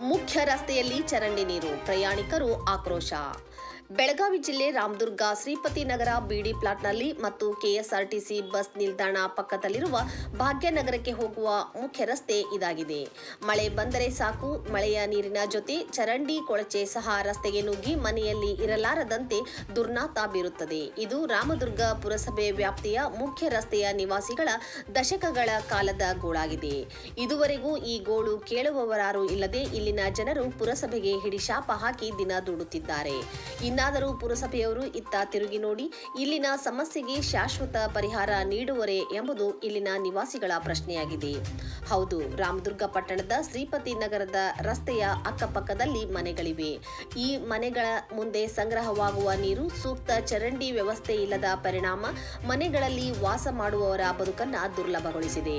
ಮುಖ್ಯ ರಸ್ತೆಯಲ್ಲಿ ಚರಂಡಿ ನೀರು ಪ್ರಯಾಣಿಕರು ಆಕ್ರೋಶ. ಬೆಳಗಾವಿ ಜಿಲ್ಲೆ ರಾಮದುರ್ಗ, ಶ್ರೀಪತಿ ನಗರ, ಬಿಡಿ ಪ್ಲಾಟ್ನಲ್ಲಿ ಮತ್ತು ಕೆಎಸ್ಆರ್ಟಿಸಿ ಬಸ್ ನಿಲ್ದಾಣ ಪಕ್ಕದಲ್ಲಿರುವ ಭಾಗ್ಯನಗರಕ್ಕೆ ಹೋಗುವ ಮುಖ್ಯ ರಸ್ತೆ ಇದಾಗಿದೆ. ಮಳೆ ಬಂದರೆ ಸಾಕು, ಮಳೆಯ ನೀರಿನ ಜೊತೆ ಚರಂಡಿ ಕೊಳಚೆ ಸಹ ರಸ್ತೆಗೆ ನುಗ್ಗಿ ಮನೆಯಲ್ಲಿ ಇರಲಾರದಂತೆ ದುರ್ನಾತ ಬೀರುತ್ತದೆ. ಇದು ರಾಮದುರ್ಗ ಪುರಸಭೆ ವ್ಯಾಪ್ತಿಯ ಮುಖ್ಯ ರಸ್ತೆಯ ನಿವಾಸಿಗಳ ದಶಕಗಳ ಕಾಲದ ಗೋಳಾಗಿದೆ. ಇದುವರೆಗೂ ಈ ಗೋಳು ಕೇಳುವವರಾರು ಇಲ್ಲದೆ ಇಲ್ಲಿನ ಜನರು ಪುರಸಭೆಗೆ ಹಿಡಿಶಾಪ ಹಾಕಿ ದಿನ ದೂಡುತ್ತಿದ್ದಾರೆ. ಇನ್ನಾದರೂ ಪುರಸಭೆಯವರು ಇತ್ತ ತಿರುಗಿ ನೋಡಿ, ಇಲ್ಲಿನ ಸಮಸ್ಯೆಗೆ ಶಾಶ್ವತ ಪರಿಹಾರ ನೀಡುವರೇ ಎಂಬುದು ಇಲ್ಲಿನ ನಿವಾಸಿಗಳ ಪ್ರಶ್ನೆಯಾಗಿದೆ. ಹೌದು, ರಾಮದುರ್ಗ ಪಟ್ಟಣದ ಶ್ರೀಪತಿ ನಗರದ ರಸ್ತೆಯ ಅಕ್ಕಪಕ್ಕದಲ್ಲಿ ಮನೆಗಳಿವೆ. ಈ ಮನೆಗಳ ಮುಂದೆ ಸಂಗ್ರಹವಾಗುವ ನೀರು, ಸೂಕ್ತ ಚರಂಡಿ ವ್ಯವಸ್ಥೆ ಇಲ್ಲದ ಪರಿಣಾಮ ಮನೆಗಳಲ್ಲಿ ವಾಸ ಮಾಡುವವರ ಬದುಕನ್ನ ದುರ್ಲಭಗೊಳಿಸಿದೆ.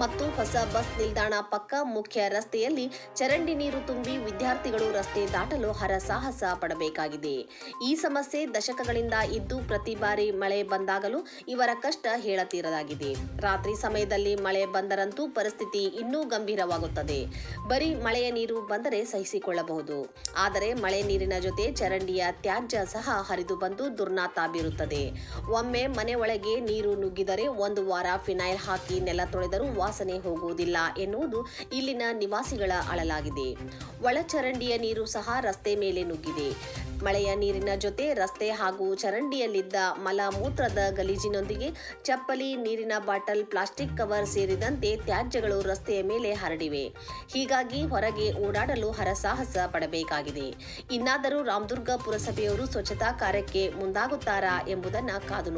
ಮತ್ತು ಹೊಸ ಬಸ್ ನಿಲ್ದಾಣ ಪಕ್ಕ ಮುಖ್ಯ ರಸ್ತೆಯಲ್ಲಿ ಚರಂಡಿ ನೀರು ತುಂಬಿ ವಿದ್ಯಾರ್ಥಿಗಳು ರಸ್ತೆ ದಾಟಲು ಹರಸಾಹಸ ಪಡಬೇಕಾಗಿದೆ. ಈ ಸಮಸ್ಯೆ ದಶಕಗಳಿಂದ ಇದ್ದು ಪ್ರತಿ ಬಾರಿ ಮಳೆ ಬಂದಾಗಲೂ ಇವರ ಕಷ್ಟ ಹೇಳತೀರದಾಗಿದೆ. ರಾತ್ರಿ ಸಮಯದಲ್ಲಿ ಮಳೆ ಬಂದರಂತೂ ಪರಿಸ್ಥಿತಿ ಇನ್ನೂ ಗಂಭೀರವಾಗುತ್ತದೆ. ಬರೀ ಮಳೆಯ ನೀರು ಬಂದರೆ ಸಹಿಸಿಕೊಳ್ಳಬಹುದು. ಆದರೆ ಮಳೆ ನೀರಿನ ಜೊತೆ ಚರಂಡಿಯ ತ್ಯಾಜ್ಯ ಸಹ ಹರಿದು ಬಂದು ದುರ್ನಾತ ಬೀರುತ್ತದೆ. ಒಮ್ಮೆ ಮನೆ ಒಳಗೆ ನೀರು ನುಗ್ಗಿದರೆ ಒಂದು ವಾರ ಫಿನೈಲ್ ಹಾಕಿ ನೆಲ ತೊಳೆದರೂ ವಾಸನೆ ಹೋಗುವುದಿಲ್ಲ ಎನ್ನುವುದು ಇಲ್ಲಿನ ನಿವಾಸಿಗಳ ಅಳಲಾಗಿದೆ. ಒಳಚರಂಡಿಯ ನೀರು ಸಹ ರಸ್ತೆ ಮೇಲೆ ನುಗ್ಗಿದೆ. ಮಳೆಯ ನೀರಿನ ಜೊತೆ ರಸ್ತೆ ಹಾಗೂ ಚರಂಡಿಯಲ್ಲಿದ್ದ ಮಲ ಮೂತ್ರದ ಗಲೀಜಿನೊಂದಿಗೆ ಚಪ್ಪಲಿ, ನೀರಿನ ಬಾಟಲ್, ಪ್ಲಾಸ್ಟಿಕ್ ಕವರ್ ಸೇರಿದಂತೆ ತ್ಯಾಜ್ಯಗಳು ರಸ್ತೆಯ ಮೇಲೆ ಹರಡಿವೆ. ಹೀಗಾಗಿ ಹೊರಗೆ ಓಡಾಡಲು ಹರಸಾಹಸ ಪಡಬೇಕಾಗಿದೆ. ಇನ್ನಾದರೂ ರಾಮದುರ್ಗ ಪುರಸಭೆಯವರು ಸ್ವಚ್ಛತಾ ಕಾರ್ಯಕ್ಕೆ ಮುಂದಾಗುತ್ತಾರಾ ಎಂಬುದನ್ನು ಕಾದು